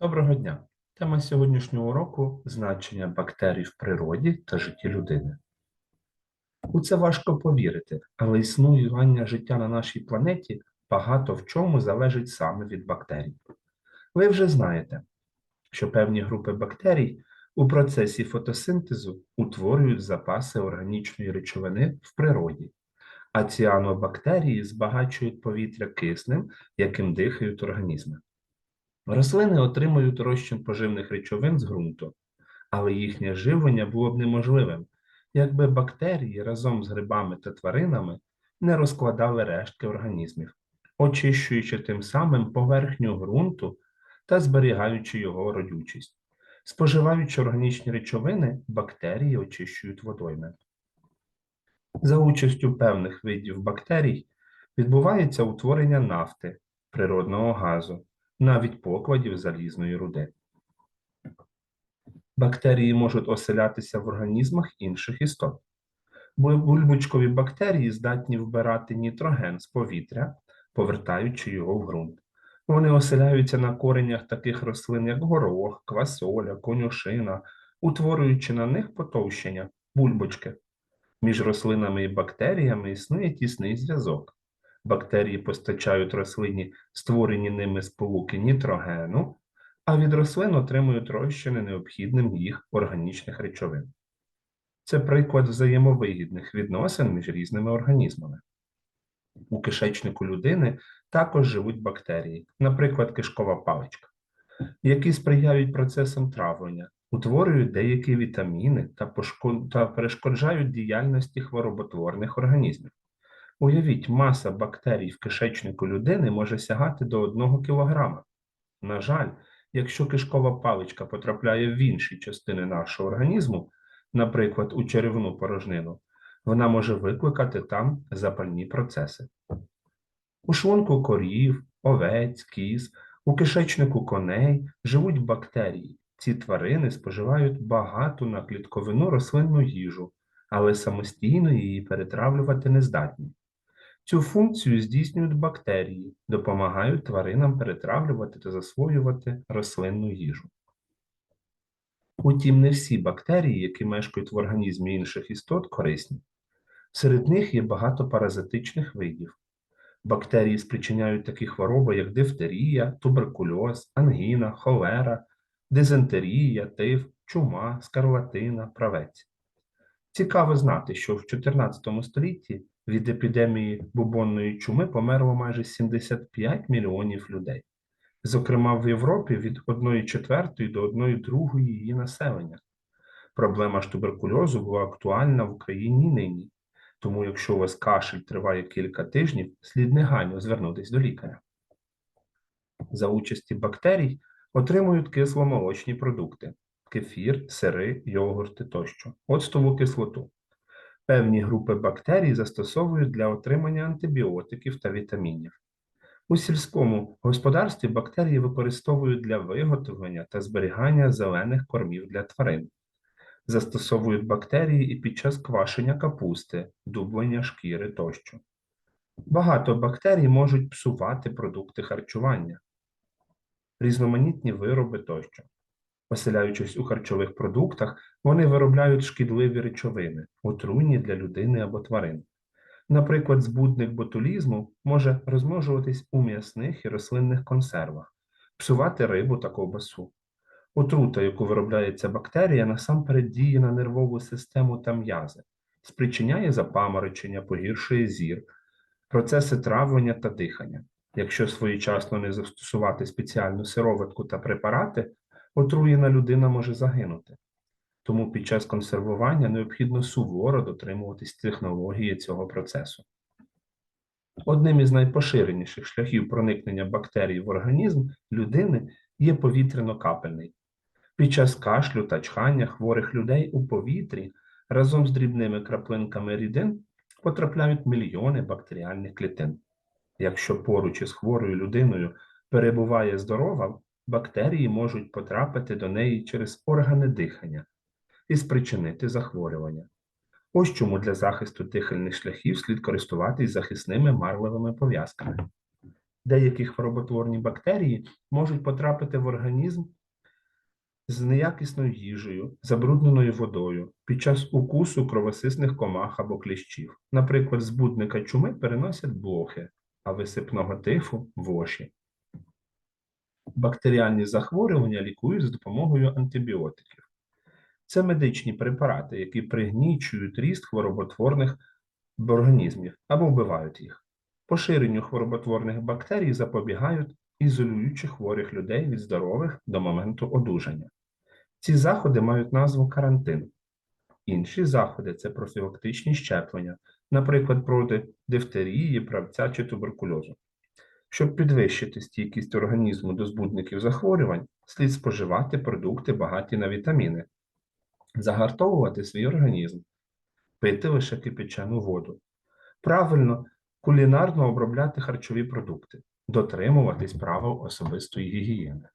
Доброго дня! Тема сьогоднішнього уроку значення бактерій в природі та житті людини. У це важко повірити, але існування життя на нашій планеті багато в чому залежить саме від бактерій. Ви вже знаєте, що певні групи бактерій у процесі фотосинтезу утворюють запаси органічної речовини в природі, а ціанобактерії збагачують повітря киснем, яким дихають організми. Рослини отримують розчин поживних речовин з ґрунту, але їхнє живлення було б неможливим, якби бактерії разом з грибами та тваринами не розкладали рештки організмів, очищуючи тим самим поверхню ґрунту та зберігаючи його родючість. Споживаючи органічні речовини, бактерії очищують водойми. За участю певних видів бактерій відбувається утворення нафти, природного газу, навіть покладів залізної руди. Бактерії можуть оселятися в організмах інших істот. Бульбочкові бактерії здатні вбирати нітроген з повітря, повертаючи його в ґрунт. Вони оселяються на коренях таких рослин, як горох, квасоля, конюшина, утворюючи на них потовщення, бульбочки. Між рослинами і бактеріями існує тісний зв'язок. Бактерії постачають рослині створені ними сполуки нітрогену, а від рослин отримують розчини необхідним їх органічних речовин. Це приклад взаємовигідних відносин між різними організмами. У кишечнику людини також живуть бактерії, наприклад, кишкова паличка, які сприяють процесам травлення, утворюють деякі вітаміни та, пошко- та перешкоджають діяльності хвороботворних організмів. Уявіть, маса бактерій в кишечнику людини може сягати до 1 кг. На жаль, якщо кишкова паличка потрапляє в інші частини нашого організму, наприклад, у черевну порожнину, вона може викликати там запальні процеси. У шлунку корів, овець, кіз, у кишечнику коней живуть бактерії. Ці тварини споживають багату на клітковину рослинну їжу, але самостійно її перетравлювати не здатні. Цю функцію здійснюють бактерії, допомагають тваринам перетравлювати та засвоювати рослинну їжу. Утім, не всі бактерії, які мешкають в організмі інших істот, корисні. Серед них є багато паразитичних видів. Бактерії спричиняють такі хвороби, як дифтерія, туберкульоз, ангіна, холера, дизентерія, тиф, чума, скарлатина, правець. Цікаво знати, що в 14 столітті від епідемії бубонної чуми померло майже 75 мільйонів людей. Зокрема, в Європі від 1 четвертої до 1 другої її населення. Проблема ж туберкульозу була актуальна в Україні нині. Тому, якщо у вас кашель триває кілька тижнів, слід негайно звернутися до лікаря. За участі бактерій отримують кисломолочні продукти кефір, сири, йогурти тощо, оцтову кислоту. Певні групи бактерій застосовують для отримання антибіотиків та вітамінів. У сільському господарстві бактерії використовують для виготовлення та зберігання зелених кормів для тварин. Застосовують бактерії і під час квашення капусти, дублення шкіри тощо. Багато бактерій можуть псувати продукти харчування, різноманітні вироби тощо. Оселяючись у харчових продуктах, вони виробляють шкідливі речовини, отруйні для людини або тварин. Наприклад, збудник ботулізму може розмножуватись у м'ясних і рослинних консервах, псувати рибу та ковбасу. Отрута, яку виробляє ця бактерія, насамперед діє на нервову систему та м'язи, спричиняє запаморочення, погіршує зір, процеси травлення та дихання. Якщо своєчасно не застосувати спеціальну сироватку та препарати, отруєна людина може загинути. Тому під час консервування необхідно суворо дотримуватись технології цього процесу. Одним із найпоширеніших шляхів проникнення бактерій в організм людини є повітряно-капельний. Під час кашлю та чхання хворих людей у повітрі разом з дрібними краплинками рідин потрапляють мільйони бактеріальних клітин. Якщо поруч із хворою людиною перебуває здорова, бактерії можуть потрапити до неї через органи дихання і спричинити захворювання. Ось чому для захисту дихальних шляхів слід користуватись захисними марливими пов'язками. Деякі хвороботворні бактерії можуть потрапити в організм з неякісною їжею, забрудненою водою, під час укусу кровосисних комах або кліщів. Наприклад, збудника чуми переносять блохи, а висипного тифу воші. Бактеріальні захворювання лікують з допомогою антибіотиків. Це медичні препарати, які пригнічують ріст хвороботворних організмів або вбивають їх. Поширенню хвороботворних бактерій запобігають, ізолюючи хворих людей від здорових до моменту одужання. Ці заходи мають назву карантин. Інші заходи це профілактичні щеплення, наприклад, проти дифтерії, правця чи туберкульозу. Щоб підвищити стійкість організму до збудників захворювань, слід споживати продукти багаті на вітаміни, загартовувати свій організм, пити лише кипячену воду, правильно кулінарно обробляти харчові продукти, дотримуватись правил особистої гігієни.